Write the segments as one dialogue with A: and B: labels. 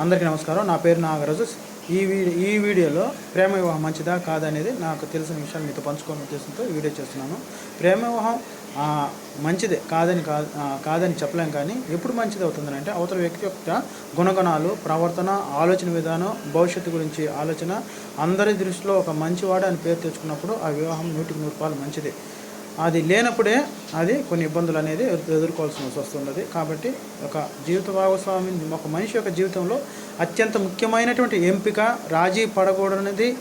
A: అందరికీ నమస్కారం. నా పేరు నాగరాజు. ఈ వీడియో ఈ వీడియోలో ప్రేమ వివాహం మంచిదా కాదనేది నాకు తెలిసిన విషయాలు మీతో పంచుకోవాలని ఉద్దేశంతో వీడియో చేస్తున్నాను. ప్రేమ వివాహం మంచిదే కాదని కా కాదని చెప్పలేం కానీ ఎప్పుడు మంచిది అవుతుందని అంటే అవతల వ్యక్తి యొక్క గుణగణాలు ప్రవర్తన ఆలోచన విధానం భవిష్యత్తు గురించి ఆలోచన అందరి దృష్టిలో ఒక మంచివాడు అని పేరు తెచ్చుకున్నప్పుడు ఆ వివాహం నూటికి నూరు రూపాయలు మంచిదే. అది లేనప్పుడే అది కొన్ని ఇబ్బందులు అనేది ఎదుర్కోవాల్సి వస్తున్నది కాబట్టి ఒక జీవిత భాగస్వామి ఒక మనిషి యొక్క జీవితంలో అత్యంత ముఖ్యమైనటువంటి ఎంపిక రాజీ పడకూడనిది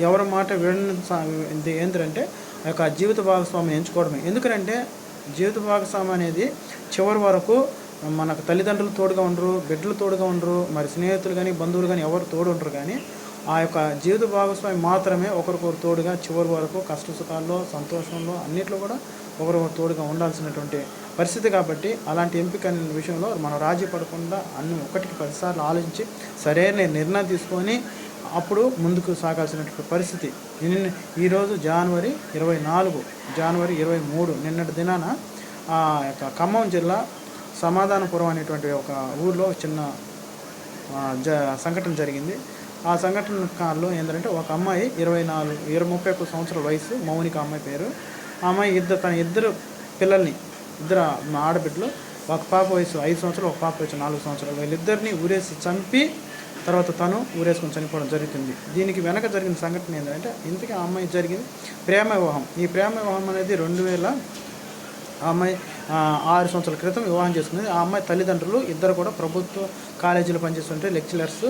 A: ఎవరి మాట వినని ఏంటంటే ఆ యొక్క జీవిత భాగస్వామిని ఎంచుకోవడమే. ఎందుకంటే జీవిత భాగస్వామి అనేది చివరి వరకు మనకు తల్లిదండ్రులు తోడుగా ఉండరు బిడ్డలు తోడుగా ఉండరు మరి స్నేహితులు కానీ బంధువులు కానీ ఎవరు తోడు ఉండరు కానీ ఆ యొక్క జీవిత భాగస్వామి మాత్రమే ఒకరికొకరు తోడుగా చివరి వరకు కష్ట సుఖాల్లో సంతోషంలో అన్నిట్లో కూడా ఒకరికొకరు తోడుగా ఉండాల్సినటువంటి పరిస్థితి కాబట్టి అలాంటి ఎంపిక అనే విషయంలో మనం రాజీ పడకుండా అన్ని ఒకటికి పదిసార్లు ఆలోచించి సరైన నిర్ణయం తీసుకొని అప్పుడు ముందుకు సాగాల్సినటువంటి పరిస్థితి. నిన్న ఈరోజు జనవరి ఇరవై నాలుగు జనవరి ఇరవై మూడు నిన్నటి దినాన ఆ యొక్క ఖమ్మం జిల్లా సమాధానపురం అనేటువంటి ఒక ఊర్లో చిన్న జ సంఘటన జరిగింది. ఆ సంఘటన కాలంలో ఏంటంటే ఒక అమ్మాయి ఇరవై నాలుగు ఇరవై ముప్పై ఒక్క సంవత్సరాల వయసు మౌనిక అమ్మాయి పేరు. ఆ అమ్మాయి ఇద్దరు తన ఇద్దరు పిల్లల్ని ఇద్దరు మా ఆడబిడ్డలు ఒక పాప వయసు ఐదు సంవత్సరాలు ఒక పాప వయసు నాలుగు సంవత్సరాలు. వీళ్ళిద్దరిని ఊరేసి చంపి తర్వాత తను ఊరేసుకొని చనిపోవడం జరుగుతుంది. దీనికి వెనక జరిగిన సంఘటన ఏంటంటే ఇంతకీ ఆ అమ్మాయి జరిగింది ప్రేమ వివాహం. ఈ ప్రేమ వివాహం అనేది రెండు వేల ఆ అమ్మాయి ఆరు సంవత్సరాల క్రితం వివాహం చేసుకుంది. ఆ అమ్మాయి తల్లిదండ్రులు ఇద్దరు కూడా ప్రభుత్వ కాలేజీలో పనిచేస్తుంటే లెక్చరర్స్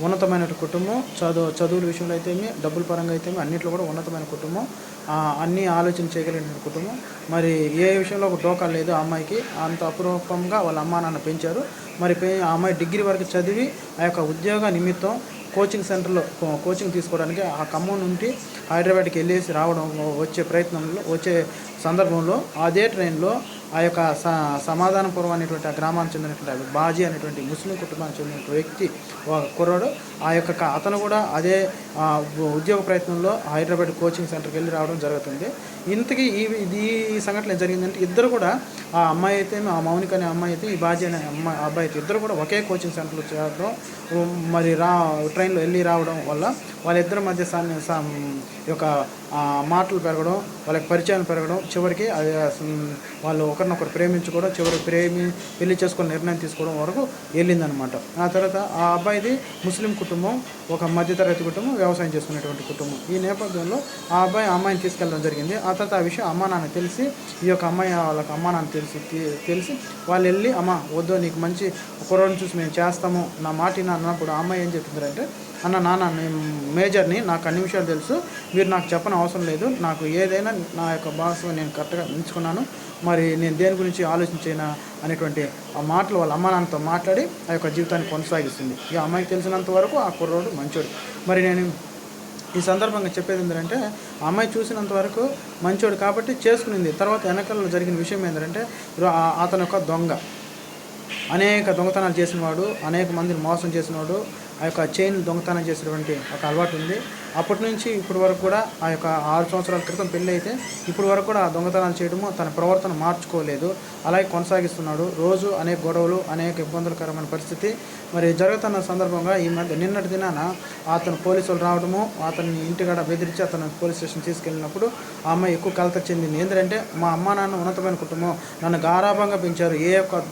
A: ఉన్నతమైన కుటుంబం చదువు చదువుల విషయంలో అయితే డబ్బుల పరంగా అయితే అన్నింటిలో కూడా ఉన్నతమైన కుటుంబం. అన్నీ ఆలోచన చేయగలిగిన కుటుంబం. మరి ఏ విషయంలో ఒక డోకా లేదు ఆ అమ్మాయికి అంత అపురూపంగా వాళ్ళ అమ్మా నాన్న పెంచారు. మరి పె- ఆ అమ్మాయి డిగ్రీ వరకు చదివి ఆ యొక్క ఉద్యోగ నిమిత్తం కోచింగ్ సెంటర్లో కోచింగ్ తీసుకోవడానికి ఆ ఖమ్మం నుండి హైదరాబాద్కి వెళ్ళేసి రావడం వచ్చే ప్రయత్నంలో వచ్చే సందర్భంలో అదే ట్రైన్లో ఆ యొక్క స సమాధానపురం అనేటువంటి ఆ గ్రామానికి చెందినటువంటి బాజీ అనేటువంటి ముస్లిం కుటుంబానికి చెందినటువంటి వ్యక్తి ఒక కుర్రాడు. ఆ యొక్క అతను కూడా అదే ఉద్యోగ ప్రయత్నంలో హైదరాబాద్ కోచింగ్ సెంటర్కి వెళ్ళి రావడం జరుగుతుంది. ఇంతకీ ఈ ఇది ఈ సంఘటన జరిగిందంటే ఇద్దరు కూడా ఆ అమ్మాయి అయితే ఆ మౌనిక అనే అమ్మాయి అయితే ఈ బాజీ అనే అమ్మాయి అబ్బాయి అయితే ఇద్దరు కూడా ఒకే కోచింగ్ సెంటర్లో చేరడం మరి రా ట్రైన్లో వెళ్ళి రావడం వల్ల వాళ్ళిద్దరి మధ్య సన్ని- యొక్క మాటలు పెరగడం వాళ్ళకి పరిచయాలు పెరగడం చివరికి అది వాళ్ళు ఒకరినొకరు ప్రేమించుకోవడం చివరికి ప్రేమి పెళ్ళి చేసుకుని నిర్ణయం తీసుకోవడం వరకు వెళ్ళిందనమాట. ఆ తర్వాత ఆ అబ్బాయిది ముస్లిం కుటుంబం ఒక మధ్యతరగతి కుటుంబం వ్యవసాయం చేసుకునేటువంటి కుటుంబం. ఈ నేపథ్యంలో ఆ అబ్బాయి అమ్మాయిని తీసుకెళ్ళడం జరిగింది. ఆ తర్వాత ఆ విషయం అమ్మా నాన్న తెలిసి ఈ యొక్క అమ్మాయి వాళ్ళకి అమ్మా నాన్న తెలిసి తెలిసి వాళ్ళు వెళ్ళి అమ్మ వద్దు నీకు మంచి కుర్రోడిని చూసి మేము చేస్తాము నా మాట నాన్నప్పుడు అన్నప్పుడు ఆ అమ్మాయి ఏం చెప్తుందంటే అన్న నాన్న నేను మేజర్ని నాకు అన్ని విషయాలు తెలుసు. మీరు నాకు చెప్పని అవసరం లేదు. నాకు ఏదైనా నా యొక్క భాష నేను కరెక్ట్గా ఎంచుకున్నాను. మరి నేను దేని గురించి ఆలోచించేనా అనేటువంటి ఆ మాటలు వాళ్ళ అమ్మ నాన్నతో మాట్లాడి ఆ యొక్క జీవితాన్ని కొనసాగిస్తుంది. ఈ అమ్మాయికి తెలిసినంత వరకు ఆ కుర్రోడు మంచోడు. మరి నేను ఈ సందర్భంగా చెప్పేది ఏంటంటే ఆ అమ్మాయి చూసినంత వరకు మంచోడు కాబట్టి చేసుకునింది. తర్వాత వెనకాలలో జరిగిన విషయం ఏంటంటే అతని యొక్క అతను ఒక దొంగ. అనేక దొంగతనాలు చేసినవాడు అనేక మందిని మోసం చేసినవాడు ఆ యొక్క చైన్ దొంగతనం చేసినటువంటి ఒక అలవాటు ఉంది. అప్పటి నుంచి ఇప్పటి వరకు కూడా ఆ యొక్క ఆరు సంవత్సరాల క్రితం పెళ్ళి అయితే ఇప్పటి వరకు కూడా ఆ దొంగతనాలు చేయడము తన ప్రవర్తన మార్చుకోలేదు. అలాగే కొనసాగిస్తున్నాడు. రోజు అనేక గొడవలు అనేక ఇబ్బందులకరమైన పరిస్థితి. మరి జరుగుతున్న సందర్భంగా ఈ మధ్య నిన్నటి దినాన అతను పోలీసులు రావడము అతన్ని ఇంటికాడ బెదిరించి అతను పోలీస్ స్టేషన్ తీసుకెళ్ళినప్పుడు ఆ అమ్మాయి ఎక్కువ కలత చెందింది. ఏంటంటే మా అమ్మ నాన్న ఉన్నతమైన కుటుంబం. నన్ను గారాభంగా పెంచారు. ఏ యొక్క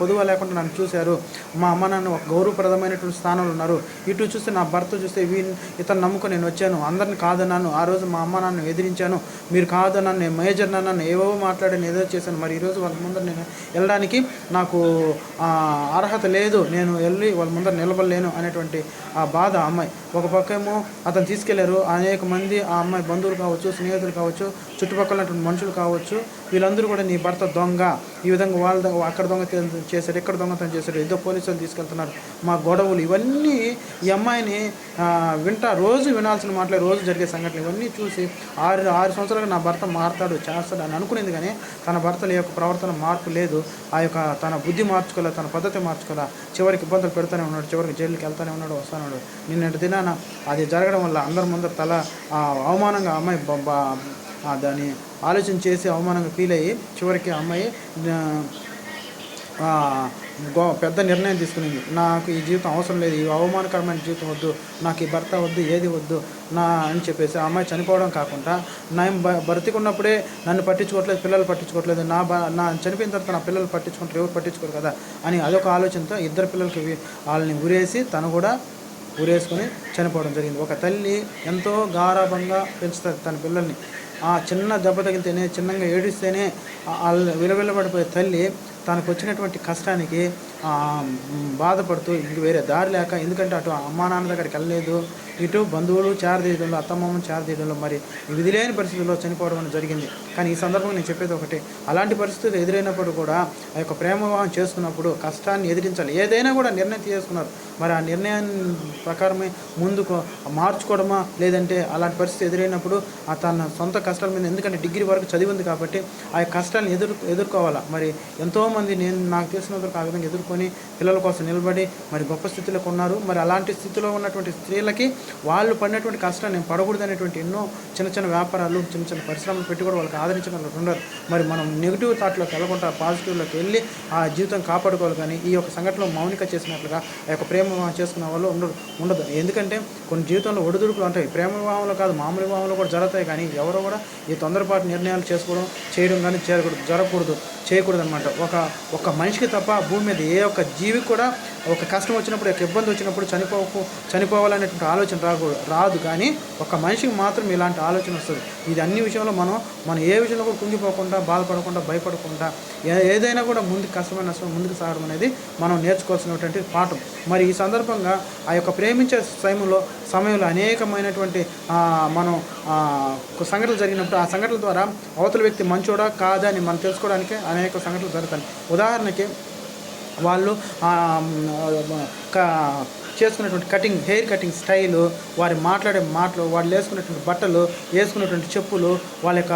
A: పొదువ లేకుండా నన్ను చూశారు. మా అమ్మ నాన్న ఒక గౌరవప్రదమైనటువంటి స్థానంలో ఉన్నారు. ఇటు చూస్తే నా భర్త చూస్తే వీ ఇతను నమ్ముకునే నేను వచ్చాను అందరిని కాదన్నాను ఆ రోజు మా అమ్మ నన్ను ఎదిరించాను మీరు కాదన్నాను నేను మేజర్ నన్ను ఏవో మాట్లాడాను ఏదో చేశాను. మరి ఈరోజు వాళ్ళ ముందర నేను వెళ్ళడానికి నాకు అర్హత లేదు నేను వెళ్ళి వాళ్ళ ముందర నిలబడలేను అనేటువంటి ఆ బాధ అమ్మాయి. ఒక పక్కేమో అతను తీసుకెళ్ళారు అనేక మంది ఆ అమ్మాయి బంధువులు కావచ్చు స్నేహితులు కావచ్చు చుట్టుపక్కల ఉన్నటువంటి మనుషులు కావచ్చు వీళ్ళందరూ కూడా నీ భర్త దొంగ. ఈ విధంగా వాళ్ళ అక్కడ దొంగతనం చేశారు ఇక్కడ దొంగతనం చేశారు ఏదో పోలీసులు తీసుకెళ్తున్నారు. మా గొడవలు ఇవన్నీ ఈ అమ్మాయిని వింటా రోజు వినాల్సిన మాటలు రోజు జరిగే సంఘటనలు ఇవన్నీ చూసి ఆరు ఆరు సంవత్సరాలు నా భర్త మారతాడు చేస్తాడు అని అనుకునేది కానీ తన భర్తల యొక్క ప్రవర్తన మార్పు లేదు. ఆ యొక్క తన బుద్ధి మార్చుకోలే తన పద్ధతి మార్చుకోలే చివరికి ఇబ్బందులు పెడుతూనే ఉన్నాడు చివరికి జైలుకి వెళ్తూనే ఉన్నాడు వస్తున్నాడు నిన్నటి దినాన అది జరగడం వల్ల అందరి ముందర తల అవమానంగా అమ్మాయి దాని దాన్ని ఆలోచన చేసి అవమానంగా ఫీల్ అయ్యి చివరికి అమ్మాయి పెద్ద నిర్ణయం తీసుకునింది. నాకు ఈ జీవితం అవసరం లేదు ఈ అవమానకరమైన జీవితం వద్దు నాకు ఈ భర్త వద్దు ఏది వద్దు నా అని చెప్పేసి ఆ అమ్మాయి చనిపోవడం కాకుండా నేను బ- బ్రతికున్నప్పుడే నన్ను పట్టించుకోవట్లేదు పిల్లలు పట్టించుకోవట్లేదు నా బ నా చనిపోయిన తర్వాత నా పిల్లలు పట్టించుకుంటారు ఎవరు పట్టించుకోరు కదా? అని అదొక ఆలోచనతో ఇద్దరు పిల్లలకి వాళ్ళని ఉరేసి తను కూడా ఉరేసుకొని చనిపోవడం జరిగింది. ఒక తల్లి ఎంతో గారాభంగా పెంచుతుంది తన పిల్లల్ని. ఆ చిన్న దెబ్బ తగిలితేనే చిన్నగా ఏడిస్తేనే వాళ్ళ వాళ్ళు విలవిలబడిపోయే తల్లి తనకు వచ్చినటువంటి కష్టానికి బాధపడుతూ ఇంక వేరే దారి లేక ఎందుకంటే అటు అమ్మా నాన్న దగ్గరికి వెళ్ళలేదు. ఇటు బంధువులు చేరదీయడంలో అత్తమామను చేరదీయడంలో మరి విధి లేని పరిస్థితుల్లో చనిపోవడం అనేది జరిగింది. కానీ ఈ సందర్భంగా నేను చెప్పేది ఒకటి అలాంటి పరిస్థితులు ఎదురైనప్పుడు కూడా ఆ యొక్క ప్రేమ వివాహం చేసుకున్నప్పుడు కష్టాన్ని ఎదిరించాలి. ఏదైనా కూడా నిర్ణయం తీసుకున్నారు. మరి ఆ నిర్ణయాన్ని ప్రకారమే ముందుకు మార్చుకోవడమా లేదంటే అలాంటి పరిస్థితి ఎదురైనప్పుడు ఆ తన సొంత కష్టాల మీద ఎందుకంటే డిగ్రీ వరకు చదివింది కాబట్టి ఆ కష్టాలను ఎదురు ఎదుర్కోవాలా? మరి ఎంతోమంది నేను నాకు తెలిసినంత ఆ విధంగా ఎదుర్కొని పిల్లల కోసం నిలబడి మరి గొప్ప స్థితిలోకి ఉన్నారు మరి అలాంటి స్థితిలో ఉన్నటువంటి స్త్రీలకి వాళ్ళు పడినటువంటి కష్టాన్ని నేను పడకూడదు అనేటువంటి ఎన్నో చిన్న చిన్న వ్యాపారాలు చిన్న చిన్న పరిశ్రమలు పెట్టి కూడా వాళ్ళకి ఆదరించడం ఉండరు. మరి మనం నెగిటివ్ థాట్లోకి వెళ్ళకుండా పాజిటివ్లోకి వెళ్ళి ఆ జీవితం కాపాడుకోవాలి కానీ ఈ యొక్క సంఘటనలో మౌనిక చేసినట్లుగా ఆ యొక్క ప్రేమ వివాహం చేసుకున్న వాళ్ళు ఉండదు ఉండదు. ఎందుకంటే కొన్ని జీవితంలో ఒడిదుడుకులు ఉంటాయి ప్రేమ వివాహంలో కాదు మామూలు వివాహంలో కూడా జరుగుతాయి కానీ ఎవరో కూడా ఈ తొందరపాటు నిర్ణయాలు చేసుకోవడం చేయడం కానీ చేయకూడదు జరగకూడదు చేయకూడదు అనమాట ఒక ఒక మనిషికి తప్ప భూమి మీద ఏ ఒక్క జీవి కూడా ఒక కష్టం వచ్చినప్పుడు ఒక ఇబ్బంది వచ్చినప్పుడు చనిపోకు చనిపోవాలనేటువంటి ఆలోచన రాకూడదు రాదు. కానీ ఒక మనిషికి మాత్రం ఇలాంటి ఆలోచన వస్తుంది. ఇది అన్ని విషయంలో మనం మనం ఏ విషయంలో కూడా కుంగిపోకుండా బాధపడకుండా భయపడకుండా ఏదైనా కూడా ముందుకు కష్టమైన నష్టం ముందుకు సాగడం అనేది మనం నేర్చుకోవాల్సినటువంటి పాఠం. మరి ఈ సందర్భంగా ఆ యొక్క ప్రేమించే సమయంలో సమయంలో అనేకమైనటువంటి మనం సంఘటనలు జరిగినప్పుడు ఆ సంఘటనల ద్వారా అవతల వ్యక్తి మంచోడా కాదా అని మనం తెలుసుకోవడానికి అనేక సంఘటనలు జరుగుతాయి. ఉదాహరణకి వాళ్ళు చేసుకున్నటువంటి కటింగ్ హెయిర్ కటింగ్ స్టైలు వారి మాట్లాడే మాటలు వాళ్ళు వేసుకున్నటువంటి బట్టలు వేసుకున్నటువంటి చెప్పులు వాళ్ళ యొక్క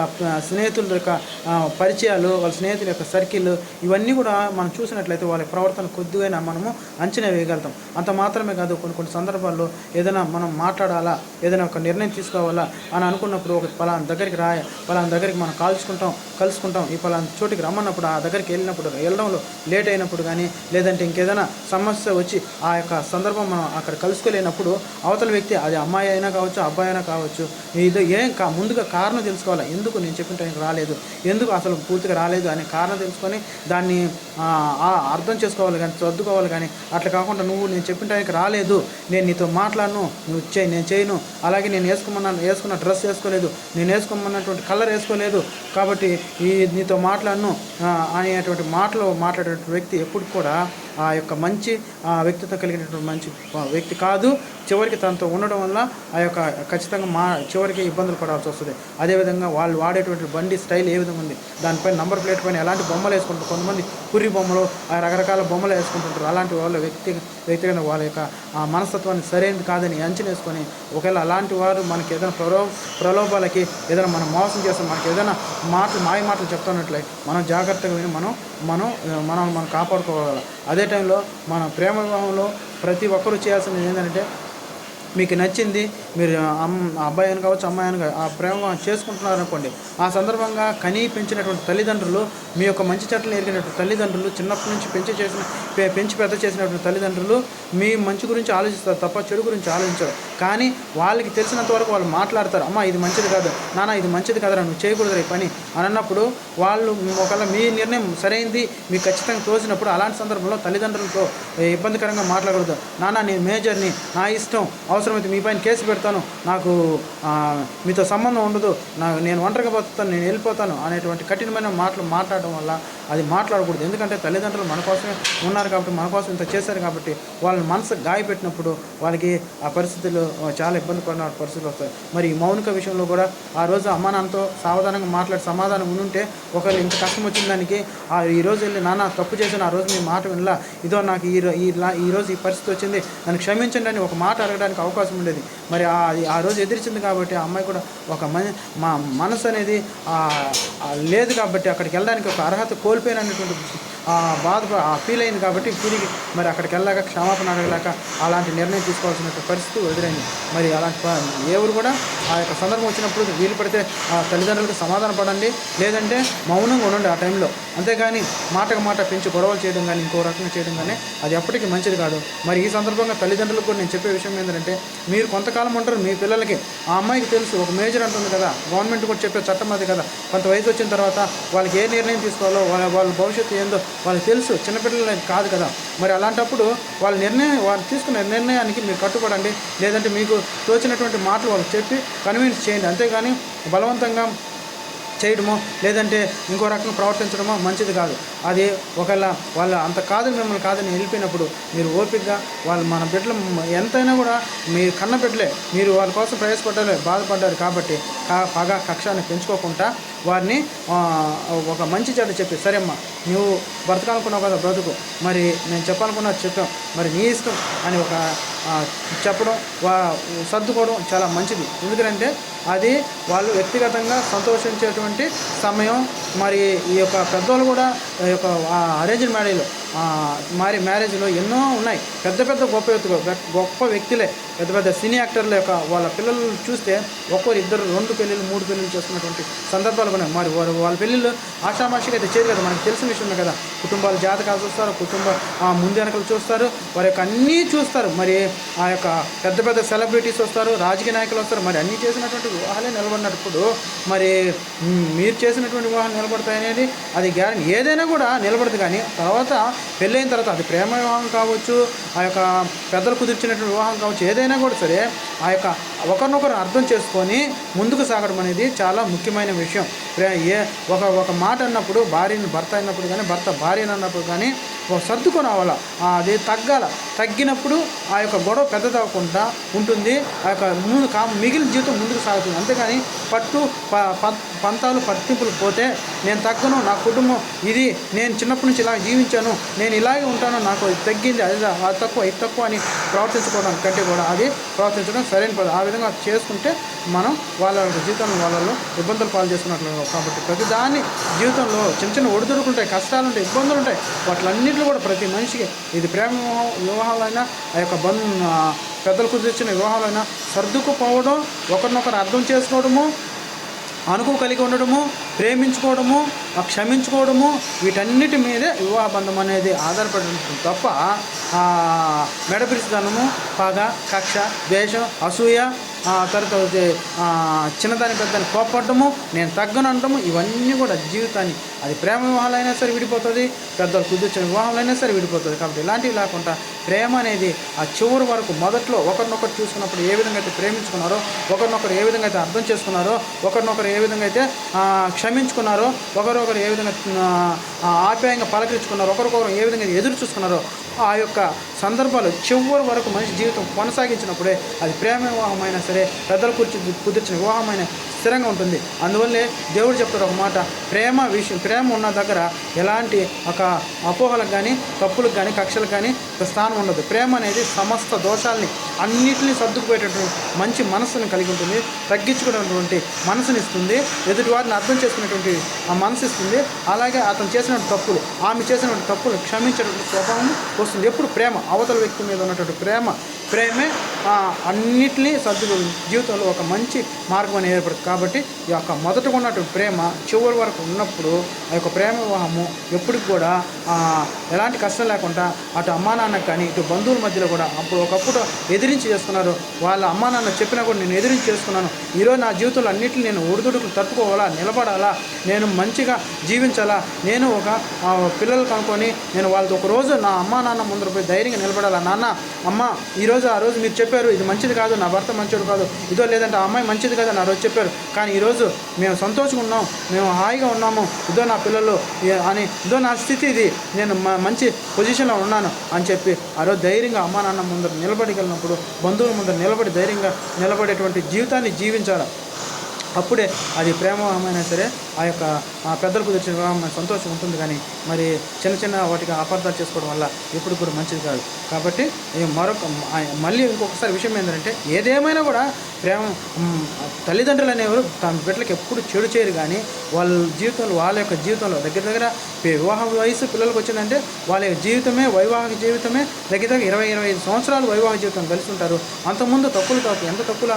A: స్నేహితుల యొక్క పరిచయాలు వాళ్ళ స్నేహితుల యొక్క సర్కిల్ ఇవన్నీ కూడా మనం చూసినట్లయితే వాళ్ళ ప్రవర్తన కొద్దిగా మనము అంచనా వేయగలుగుతాం. అంత మాత్రమే కాదు కొన్ని కొన్ని సందర్భాల్లో ఏదైనా మనం మాట్లాడాలా ఏదైనా ఒక నిర్ణయం తీసుకోవాలా అని అనుకున్నప్పుడు ఒక పలానా దగ్గరికి రాయ పలానా దగ్గరికి మనం కాల్చుకుంటాం కలుసుకుంటాం ఈ పలానా చోటికి రమ్మన్నప్పుడు ఆ దగ్గరికి వెళ్ళినప్పుడు వెళ్ళడంలో లేట్ అయినప్పుడు కానీ లేదంటే ఇంకేదైనా సమస్య వచ్చి ఆ యొక్క సందర్భం మనం అక్కడ కలుసుకోలేనప్పుడు అవతల వ్యక్తి అది అమ్మాయి అయినా కావచ్చు అబ్బాయి అయినా కావచ్చు ఇది ఏం కా ముందుగా కారణం తెలుసుకోవాలి? ఎందుకు నేను చెప్పిన టైంకి రాలేదు? ఎందుకు అసలు పూర్తిగా రాలేదు అనే కారణం తెలుసుకొని దాన్ని అర్థం చేసుకోవాలి కానీ సర్దుకోవాలి కానీ అట్లా కాకుండా నువ్వు నేను చెప్పిన టైంకి రాలేదు నేను నీతో మాట్లాడను నువ్వు చేయి నేను చేయను అలాగే నేను వేసుకోమన్నాను వేసుకున్న డ్రెస్ వేసుకోలేదు నేను వేసుకోమన్నటువంటి కలర్ వేసుకోలేదు కాబట్టి ఈ నీతో మాట్లాడను అనేటువంటి మాటలు మాట్లాడేటువంటి వ్యక్తి ఎప్పుడు కూడా ఆ యొక్క మంచి వ్యక్తిత్వం కలిగినటువంటి మంచి వ్యక్తి కాదు. చివరికి తనతో ఉండడం వల్ల ఆ యొక్క ఖచ్చితంగా మా చివరికి ఇబ్బందులు పడాల్సి వస్తుంది. అదేవిధంగా వాళ్ళు వాడేటువంటి బండి స్టైల్ ఏ విధంగా ఉంది? దానిపైన నంబర్ ప్లేట్ పైన ఎలాంటి బొమ్మలు వేసుకుంటారు? కొంతమంది పురి బొమ్మలు ఆ రకరకాల బొమ్మలు వేసుకుంటుంటారు. అలాంటి వాళ్ళ వ్యక్తి వ్యక్తిగత వాళ్ళ యొక్క ఆ మనస్తత్వాన్ని సరైనది కాదని అంచనేసుకొని ఒకవేళ అలాంటి వారు మనకి ఏదైనా ప్రలో ప్రలోభాలకి ఏదైనా మనం మోసం చేస్తాం మనకి ఏదైనా మాటలు మాయ మాటలు చెప్తున్నట్లయి మనం జాగ్రత్తగా విని మనం మనం మనం మనం కాపాడుకోగలం అదే టైంలో మన ప్రేమ వివాహంలో ప్రతి ఒక్కరూ చేయాల్సింది ఏంటంటే మీకు నచ్చింది మీరు అమ్ అబ్బాయి అని కావచ్చు అమ్మాయి అని కావచ్చు, ఆ ప్రేమ చేసుకుంటున్నారు అనుకోండి ఆ సందర్భంగా కనీ పెంచినటువంటి తల్లిదండ్రులు మీ యొక్క మంచి చెట్లు ఎరిగినటువంటి తల్లిదండ్రులు చిన్నప్పటి నుంచి పెంచి చేసిన పెంచి పెద్ద చేసినటువంటి తల్లిదండ్రులు మీ మంచి గురించి ఆలోచిస్తారు తప్ప చెడు గురించి ఆలోచించరు. కానీ వాళ్ళకి తెలిసినంత వరకు వాళ్ళు మాట్లాడతారు అమ్మ ఇది మంచిది కాదు నాన్న ఇది మంచిది కదరా నువ్వు చేయకూడదు ఈ పని అని అన్నప్పుడు వాళ్ళు ఒకవేళ మీ నిర్ణయం సరైంది మీకు ఖచ్చితంగా తోచినప్పుడు అలాంటి సందర్భంలో తల్లిదండ్రులతో ఇబ్బందికరంగా మాట్లాడకూడదు. నాన్న నేను మేజర్ని నా ఇష్టం అవసరమైతే మీ పైన కేసు పెడతాను. నాకు మీతో సంబంధం ఉండదు. నాకు నేను ఒంటరిగా బతుకుతాను నేను వెళ్ళిపోతాను అనేటువంటి కఠినమైన మాటలు మాట్లాడడం వల్ల అది మాట్లాడకూడదు. ఎందుకంటే తల్లిదండ్రులు మన కోసమే ఉన్నారు కాబట్టి మన కోసం ఇంత చేశారు కాబట్టి వాళ్ళని మనసు గాయపెట్టినప్పుడు వాళ్ళకి ఆ పరిస్థితులు చాలా ఇబ్బంది పడిన పరిస్థితులు వస్తాయి. మరి ఈ మౌనిక విషయంలో కూడా ఆ రోజు అమ్మ నాన్నతో సావధానంగా మాట్లాడి సమాధానం ఉంటే ఒకవేళ ఇంత కష్టం వచ్చిన దానికి ఆ ఈ రోజు వెళ్ళి నాన్న తప్పు చేసిన ఆ రోజు మీ మాట వినలా. ఇదో నాకు ఈ ఈ ఈ రోజు ఈ పరిస్థితి వచ్చింది. నన్ను క్షమించండి అని ఒక మాట అడగడానికి అవకాశం అవకాశం ఉండేది. మరి ఆ అది ఆ రోజు ఎదిరించింది కాబట్టి ఆ అమ్మాయి కూడా ఒక మన మా మనసు అనేది లేదు కాబట్టి అక్కడికి వెళ్ళడానికి ఒక అర్హత కోల్పోయినటువంటి బాధ ఆ ఫీల్ అయింది కాబట్టి పూరికి మరి అక్కడికి వెళ్ళాక క్షమాపణ అడగలేక అలాంటి నిర్ణయం తీసుకోవాల్సిన పరిస్థితి ఎదురైంది. మరి అలాంటి ఎవరు కూడా ఆ యొక్క సందర్భం వచ్చినప్పుడు వీలు పడితే ఆ తల్లిదండ్రులకు సమాధాన పడండి. లేదంటే మౌనంగా ఉండండి ఆ టైంలో అంతేగాని మాటకు మాట పెంచి గొడవలు చేయడం కానీ ఇంకో రకంగా చేయడం కానీ అది ఎప్పటికీ మంచిది కాదు. మరి ఈ సందర్భంగా తల్లిదండ్రులకు కూడా నేను చెప్పే విషయం ఏంటంటే మీరు కొంతకాలం ఉంటారు మీ పిల్లలకి. ఆ అమ్మాయికి తెలుసు ఒక మేజర్ అంటుంది కదా గవర్నమెంట్ కూడా చెప్పే చట్టం అది కదా. కొంత వయసు వచ్చిన తర్వాత వాళ్ళకి ఏ నిర్ణయం తీసుకోవాలో వాళ్ళ వాళ్ళ భవిష్యత్తు ఏందో వాళ్ళకి తెలుసు చిన్నపిల్లలు కాదు కదా. మరి అలాంటప్పుడు వాళ్ళ నిర్ణయం వాళ్ళు తీసుకున్న నిర్ణయానికి మీరు కట్టుబడండి. లేదంటే మీకు తోచినటువంటి మాటలు వాళ్ళకి చెప్పి కన్విన్స్ చేయండి. అంతేగాని బలవంతంగా చేయడమో లేదంటే ఇంకో రకంగా ప్రవర్తించడమో మంచిది కాదు. అది ఒకవేళ వాళ్ళ అంత కాదు మిమ్మల్ని కాదని వెళ్ళిపోయినప్పుడు మీరు ఓపికగా వాళ్ళు మన బిడ్డలు ఎంతైనా కూడా మీరు కన్న బిడ్డలే. మీరు వాళ్ళ కోసం ప్రయాసపడ్డారు బాధపడ్డారు కాబట్టి పగ కక్షాన్ని పెంచుకోకుండా వారిని ఒక మంచి చెడ్డ చెప్పి సరే అమ్మా నువ్వు బ్రతకాలనుకున్నావు కదా బ్రతుకు మరి నేను చెప్పాలనుకున్నా చెప్పాం మరి నీ ఇష్టం అని ఒక చెప్పడం వా సర్దుకోవడం చాలా మంచిది. ఎందుకంటే అది వాళ్ళు వ్యక్తిగతంగా సంతోషించేటువంటి సమయం మరి ఈ యొక్క పెద్దోళ్ళు కూడా ఈ యొక్క అరేంజ్డ్ మ్యారేజ్లో మరి మ్యారేజ్లో ఎన్నో ఉన్నాయి. పెద్ద పెద్ద గొప్ప వ్యక్తులు గొప్ప వ్యక్తులే పెద్ద పెద్ద సినీ యాక్టర్ల యొక్క వాళ్ళ పిల్లలు చూస్తే ఒక్కరు ఇద్దరు రెండు పెళ్ళిళ్ళు మూడు పెళ్ళిళ్ళు చేస్తున్నటువంటి సందర్భాలు కూడా ఉన్నాయి. మరి వారు వాళ్ళ పెళ్ళిళ్ళు ఆషామాషిగా అయితే చేయరు కదా మనకు తెలిసిన విషయమే కదా. కుటుంబాల జాతకాలు చూస్తారు కుటుంబ ఆ, ముందు వెనకలు చూస్తారు వారి యొక్క అన్నీ చూస్తారు. మరి ఆ యొక్క పెద్ద పెద్ద సెలబ్రిటీస్ వస్తారు రాజకీయ నాయకులు వస్తారు. మరి అన్నీ చేసినటువంటి వివాహాలే నిలబడినప్పుడు మరి మీరు చేసినటువంటి వివాహాలు నిలబడతాయనేది అది గ్యారంటీ. ఏదైనా కూడా నిలబడదు కానీ తర్వాత పెళ్ళైన తర్వాత అది ప్రేమ వివాహం కావచ్చు ఆ యొక్క పెద్దలు కుదిర్చినటువంటి వివాహం కావచ్చు ఏదైనా కూడా సరే ఆ యొక్క ఒకరినొకరు అర్థం చేసుకొని ముందుకు సాగడం అనేది చాలా ముఖ్యమైన విషయం. ఏ ఒక ఒక మాట అన్నప్పుడు భార్యని భర్త అయినప్పుడు కానీ భర్త భార్యని అన్నప్పుడు కానీ ఒక సర్దుకొని అవ్వాల అది తగ్గాల. తగ్గినప్పుడు ఆ యొక్క గొడవ పెద్దదవ్వకుండా ఉంటుంది. ఆ యొక్క ముందు కా మిగిలిన జీవితం ముందుకు సాగుతుంది. అంతేగాని పట్టు ప- పంతాలు పట్టింపులు పోతే నేను తగ్గను నా కుటుంబం ఇది నేను చిన్నప్పటి నుంచి ఇలా జీవించాను నేను ఇలాగే ఉంటాను నాకు తగ్గింది అది అది తక్కువ ఇది తక్కువ అని ప్రవర్తించుకోవడం కంటే కూడా అది ప్రవర్తించడం సరైన పద్ధతి. ఆ విధంగా చేసుకుంటే మనం వాళ్ళ జీవితంలో వాళ్ళలో ఇబ్బందులు పాలు చేసుకున్నట్లు కాబట్టి ప్రతి దాన్ని జీవితంలో చిన్న చిన్న ఒడిదుడుకులు ఉంటాయి కష్టాలు ఉంటాయి ఇబ్బందులు ఉంటాయి వాటిలన్నింటిలో కూడా ప్రతి మనిషికి ఇది ప్రేమ వివాహాలైనా ఆ యొక్క బంధు పెద్దలకు పెద్దలు కుదిర్చిన వివాహాలైనా సర్దుకుపోవడం ఒకరినొకరు అర్థం చేసుకోవడము అనుకు కలిగి ఉండడము ప్రేమించుకోవడము క్షమించుకోవడము వీటన్నిటి మీదే వివాహ బంధం అనేది ఆధారపడి ఉంటుంది తప్ప మెడపిరిచితనము పగ కక్ష ద్వేషం అసూయ తర్వాత వచ్చే, చిన్నదాని పెద్దని కోపడము నేను తగ్గను అనడము ఇవన్నీ కూడా జీవితాన్ని అది ప్రేమ వివాహాలైనా సరే విడిపోతుంది పెద్దలు కుదిర్చిన వివాహాలైనా సరే విడిపోతుంది. కాబట్టి ఇలాంటివి లేకుండా ప్రేమ అనేది ఆ చివరి వరకు మొదట్లో ఒకరినొకరు చూసుకున్నప్పుడు ఏ విధంగా అయితే ప్రేమించుకున్నారో ఒకరినొకరు ఏ విధంగా అయితే అర్థం చేసుకున్నారో ఒకరినొకరు ఏ విధంగా అయితే క్షమించుకున్నారో ఒకరొకరు ఏ విధంగా ఆప్యాయంగా పలకరించుకున్నారో ఒకరికొకరు ఏ విధంగా ఎదురు చూసుకున్నారో ఆ యొక్క సందర్భాలు చివరి వరకు మనిషి జీవితం కొనసాగించినప్పుడే అది ప్రేమ వివాహమైనా సరే పెద్దలు కూర్చు కుదిర్చిన వివాహమైన స్థిరంగా ఉంటుంది. అందువల్లే దేవుడు చెప్తారు ఒక మాట ప్రేమ విషయం ప్రేమ ఉన్న దగ్గర ఎలాంటి ఒక అపోహలకు కానీ తప్పులకు కానీ కక్షలకు కానీ స్థానం ఉండదు. ప్రేమ అనేది సమస్త దోషాల్ని అన్నిటిని సర్దుకుపోయేటటువంటి మంచి మనసును కలిగి ఉంటుంది తగ్గించుకునేటువంటి మనసుని ఇస్తుంది ఎదుటి వారిని అర్థం చేసుకునేటువంటి ఆ మనసు ఇస్తుంది అలాగే అతను చేసిన తప్పులు ఆమె చేసినటువంటి తప్పులు క్షమించేటువంటి స్వభావం వస్తుంది. ఎప్పుడు ప్రేమ అవతల వ్యక్తి మీద ఉన్నటువంటి ప్రేమ ప్రేమే అన్నిటినీ సర్దు జీవితంలో ఒక మంచి మార్గం అనేది ఏర్పడుతుంది. కాబట్టి ఈ యొక్క మొదటగా ఉన్నటువంటి ప్రేమ చివరి వరకు ఉన్నప్పుడు ఆ యొక్క ప్రేమ వివాహము ఎప్పటికి కూడా ఎలాంటి కష్టం లేకుండా అటు అమ్మా నాన్నకు కానీ ఇటు బంధువుల మధ్యలో కూడా అప్పుడు ఒకప్పుడు ఎదిరించి చేస్తున్నారు. వాళ్ళ అమ్మా నాన్న చెప్పినా కూడా నేను ఎదిరించి చేసుకున్నాను ఈరోజు నా జీవితంలో అన్నింటిని నేను ఒడిదుడుకులు తట్టుకోవాలా నిలబడాలా నేను మంచిగా జీవించాలా నేను ఒక పిల్లలు కనుక్కొని నేను వాళ్ళతో ఒక రోజు నా అమ్మా నాన్న ముందర పోయి ధైర్యంగా నిలబడాలా. నాన్న అమ్మ ఈరోజు ఆ రోజు మీరు చెప్పారు ఇది మంచిది కాదు నా భర్త మంచోడు కాదు ఇదో లేదంటే ఆ అమ్మాయి మంచిది కాదు ఆ రోజు చెప్పారు. కానీ ఈరోజు మేము సంతోషంగా ఉన్నాం మేము హాయిగా ఉన్నాము ఇదో నా పిల్లలు అని ఇదో నా స్థితి ఇది నేను మంచి పొజిషన్లో ఉన్నాను అని చెప్పి ఆ రోజు ధైర్యంగా అమ్మా నాన్న ముందర నిలబడగలిగినప్పుడు బంధువుల ముందర నిలబడి ధైర్యంగా నిలబడేటువంటి జీవితాన్ని జీవించాలి. అప్పుడే అది ప్రేమమైనా సరే ఆ యొక్క పెద్దలకు తెచ్చిన వివాహం సంతోషం ఉంటుంది కానీ మరి చిన్న చిన్న వాటికి అపార్థాలు చేసుకోవడం వల్ల ఎప్పుడు కూడా మంచిది కాదు. కాబట్టి మరొక మళ్ళీ ఇంకొకసారి విషయం ఏంటంటే ఏదేమైనా కూడా ప్రేమ తల్లిదండ్రులు అనేవారు తమ బిడ్డలకి ఎప్పుడు చెడు చేయరు కానీ వాళ్ళ జీవితంలో వాళ్ళ యొక్క జీవితంలో దగ్గర దగ్గర వివాహ వయసు పిల్లలకు వచ్చిందంటే వాళ్ళ యొక్క జీవితమే వైవాహిక జీవితమే దగ్గర దగ్గర ఇరవై ఇరవై ఐదు సంవత్సరాలు వైవాహిక జీవితం కలిసి ఉంటారు. అంతకుముందు తప్పులు తప్పు ఎంత తప్పులు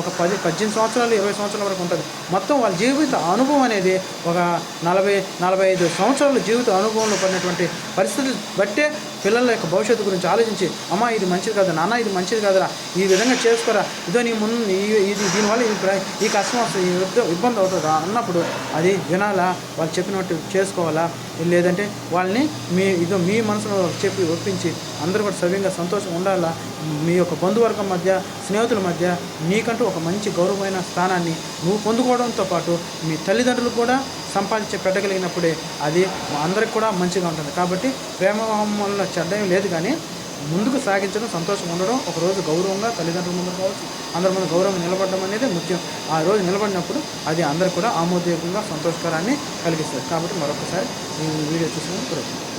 A: ఒక పది పద్దెనిమిది సంవత్సరాలు ఇరవై సంవత్సరాల వరకు ఉంటుంది. మొత్తం వాళ్ళ జీవిత అనుభవం అనేది ఒక నలభై నలభై ఐదు సంవత్సరాల జీవిత అనుభవంలో పడినటువంటి పరిస్థితులు బట్టే పిల్లల యొక్క భవిష్యత్తు గురించి ఆలోచించి అమ్మ ఇది మంచిది కాదు నాన్న ఇది మంచిది కాదురా ఈ విధంగా చేసుకోరా ఇదో నీ ముందు ఇది దీనివల్ల ఈ ప్ర- ఈ కష్టం వస్తుంది ఈ ఇబ్బంది- ఇబ్బంది అవుతుందా? అన్నప్పుడు అది వినాలా? వాళ్ళు చెప్పినట్టు చేసుకోవాలా? లేదంటే వాళ్ళని మీ ఇదో మీ మనసులో చెప్పి ఒప్పించి అందరూ కూడా సవ్యంగా సంతోషం ఉండాలా? మీ యొక్క బంధువర్గం మధ్య స్నేహితుల మధ్య నీకంటూ ఒక మంచి గౌరవమైన స్థానాన్ని నువ్వు పొందుకోవడంతో పాటు మీ తల్లిదండ్రులు కూడా సంపాదించి పెట్టగలిగినప్పుడే అది అందరికి కూడా మంచిగా ఉంటుంది. కాబట్టి ప్రేమ వల్ల చెడ్డం లేదు కానీ ముందుకు సాగించడం సంతోషం ఉండడం ఒక రోజు గౌరవంగా తల్లిదండ్రుల ముందు కావచ్చు అందరి ముందు గౌరవం నిలబడడం అనేది ముఖ్యం. ఆ రోజు నిలబడినప్పుడు అది అందరికి కూడా ఆమోదయోగంగా సంతోషకరాన్ని కలిగిస్తుంది. కాబట్టి మరొకసారి ఈ వీడియో చూసినందుకు కృతజ్ఞతలు.